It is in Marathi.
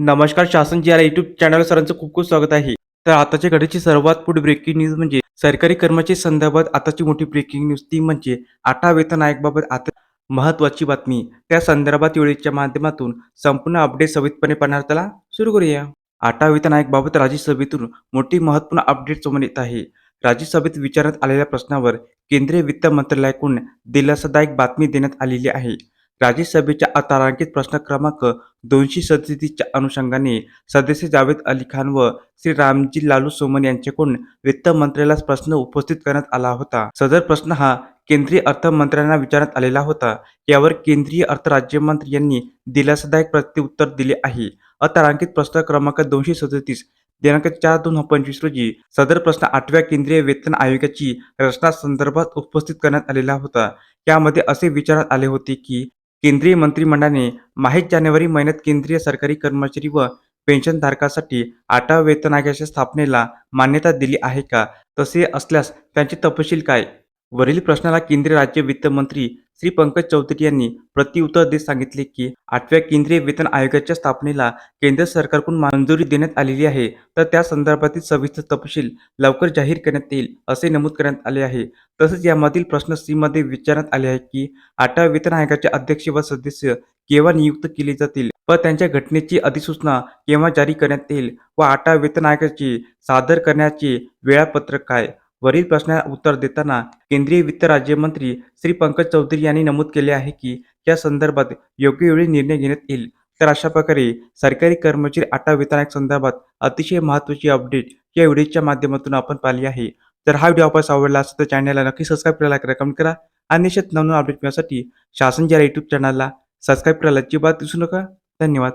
नमस्कार शासन जी आर युट्यूब चॅनल सरांचं खूप खूप स्वागत आहे. तर आताच्या घडीची सर्वात पुढे ब्रेकिंग न्यूज म्हणजे सरकारी कर्मचारी संदर्भात आताची मोठी ब्रेकिंग न्यूज ती म्हणजे आठा वेतन आयोगाबाबत आता महत्वाची बातमी. त्या संदर्भात वेळेच्या माध्यमातून संपूर्ण अपडेट सवितपणे पाहणार त्याला सुरू करूया. आठा वेतन आयोगाबाबत राज्यसभेतून मोठी महत्त्वपूर्ण अपडेट समोर येत आहे. राज्यसभेत विचारण्यात आलेल्या प्रश्नावर केंद्रीय वित्त मंत्रालयाकडून दिलासादायक बातमी देण्यात आलेली आहे. राज्यसभेच्या अतारांकित प्रश्न क्रमांक दोनशे सदतीसच्या अनुषंगाने सदस्य जावेद अली खान व श्री रामजी लालू सोमन यांच्याकडून वित्त मंत्र्याला प्रश्न उपस्थित करण्यात आला होता. सदर प्रश्न हा केंद्रीय अर्थ मंत्र्यांना विचारण्यात आलेला होता. यावर केंद्रीय अर्थ राज्यमंत्री यांनी दिलासादायक प्रत्युत्तर दिले आहे. अतारांकित प्रश्न क्रमांक दोनशे सदतीस दिनांक चार दोन हजार पंचवीस रोजी सदर प्रश्न आठव्या केंद्रीय वेतन आयोगाची रचना संदर्भात उपस्थित करण्यात आलेला होता. यामध्ये असे विचारण्यात आले होते की केंद्रीय मंत्रिमंडळाने माहीत जानेवारी महिन्यात केंद्रीय सरकारी कर्मचारी व पेन्शनधारकासाठी आठव्या वेतन आयोगाच्या स्थापनेला मान्यता दिली आहे का? तसे असल्यास त्यांचे तपशील काय? वरील प्रश्नाला केंद्रीय राज्य वित्त मंत्री श्री पंकज चौधरी यांनी प्रत्युत्तर देत सांगितले की आठव्या केंद्रीय वेतन आयोगाच्या स्थापनेला केंद्र सरकारकडून मंजुरी देण्यात आलेली आहे. तर त्या संदर्भातील सविस्तर तपशील लवकर जाहीर करण्यात येईल असे नमूद करण्यात आले आहे. तसेच यामधील प्रश्न सीमध्ये विचारण्यात आले आहे की आठव्या वेतन आयोगाचे अध्यक्ष व सदस्य केव्हा नियुक्त केले जातील व त्यांच्या घटनेची अधिसूचना केव्हा जारी करण्यात येईल व आठव्या वेतन आयोगाची सादर करण्याचे वेळापत्रक काय? वरील प्रश्नाला उत्तर देताना केंद्रीय वित्त राज्यमंत्री श्री पंकज चौधरी यांनी नमूद केले आहे की या संदर्भात योग्य वेळी निर्णय घेण्यात येईल. तर अशा प्रकारे सरकारी कर्मचारी आटा वेतन संदर्भात अतिशय महत्त्वाची अपडेट या व्हिडिओच्या माध्यमातून आपण पाहिली आहे. तर हा व्हिडिओ आपण आवडला असेल तर चॅनलला नक्की सबस्क्राईब करायला करा कमेंट करा आणि निश्चित नवनवीन अपडेट मिळण्यासाठी शासन ज्या यूट्यूब चॅनलला सबस्क्राईब करायला अजिबात विसरू नका. धन्यवाद.